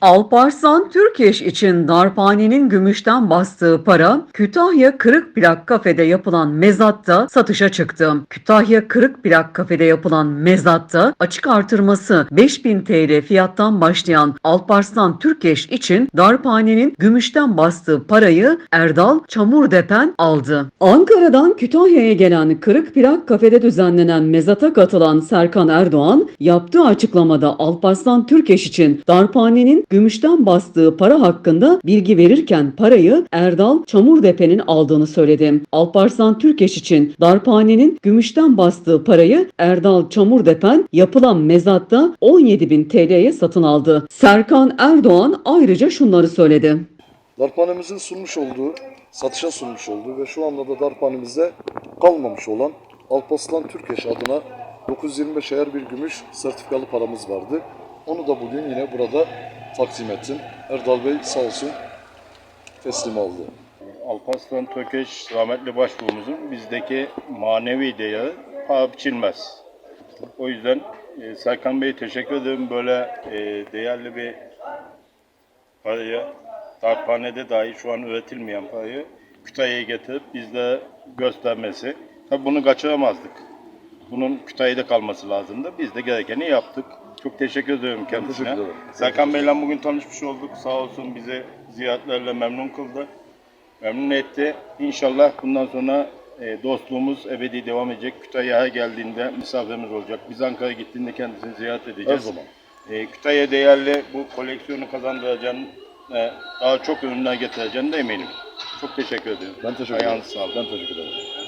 Alparslan Türkeş için darphanenin gümüşten bastığı para Kütahya Kırık Plak Kafede yapılan mezatta satışa çıktı. Kütahya Kırık Plak Kafede yapılan mezatta açık artırması 5000 TL fiyattan başlayan Alparslan Türkeş için darphanenin gümüşten bastığı parayı Erdal Çamurdepen aldı. Ankara'dan Kütahya'ya gelen Kırık Plak Kafede düzenlenen mezata katılan Serkan Erdoğan yaptığı açıklamada Alparslan Türkeş için darphanenin gümüşten bastığı para hakkında bilgi verirken parayı Erdal Çamurdepe'nin aldığını söyledi. Alparslan Türkeş için darphanenin gümüşten bastığı parayı Erdal Çamurdepen yapılan mezatta 17.000 TL'ye satın aldı. Serkan Erdoğan ayrıca şunları söyledi. Darphanemizin sunmuş olduğu, satışa sunmuş olduğu ve şu anda da darphanemizde kalmamış olan Alparslan Türkeş adına 925 eğer bir gümüş sertifikalı paramız vardı. Onu da bugün yine burada takdim ettim. Erdal Bey sağ olsun teslim aldı. Alparslan Tökeş rahmetli başbuğumuzun bizdeki manevi değeri paha biçilmez. O yüzden e, Serkan Bey teşekkür ederim böyle e, değerli bir parayı darphanede dahi şu an üretilmeyen parayı Kütahya'ya getirip bizde göstermesi. Tabii bunu kaçıramazdık. Bunun Kütahya'da kalması lazımdı. Biz de gerekeni yaptık. Çok teşekkür ediyorum kendisine. teşekkür ederim. Serkan Bey'le bugün tanışmış olduk. Sağ olsun bizi ziyaretlerle memnun kıldı. Memnun etti. İnşallah bundan sonra e, dostluğumuz ebedi devam edecek. Kütahya'ya geldiğinde misafirimiz olacak. Biz Ankara'ya gittiğinde kendisini ziyaret Her edeceğiz. zaman. E, Kütahya değerli bu koleksiyonu kazandıracağını, e, daha çok ürünler getireceğine de eminim. Çok teşekkür ederim. Ben teşekkür ederim. Ayağınıza sağlık. Ben teşekkür ederim.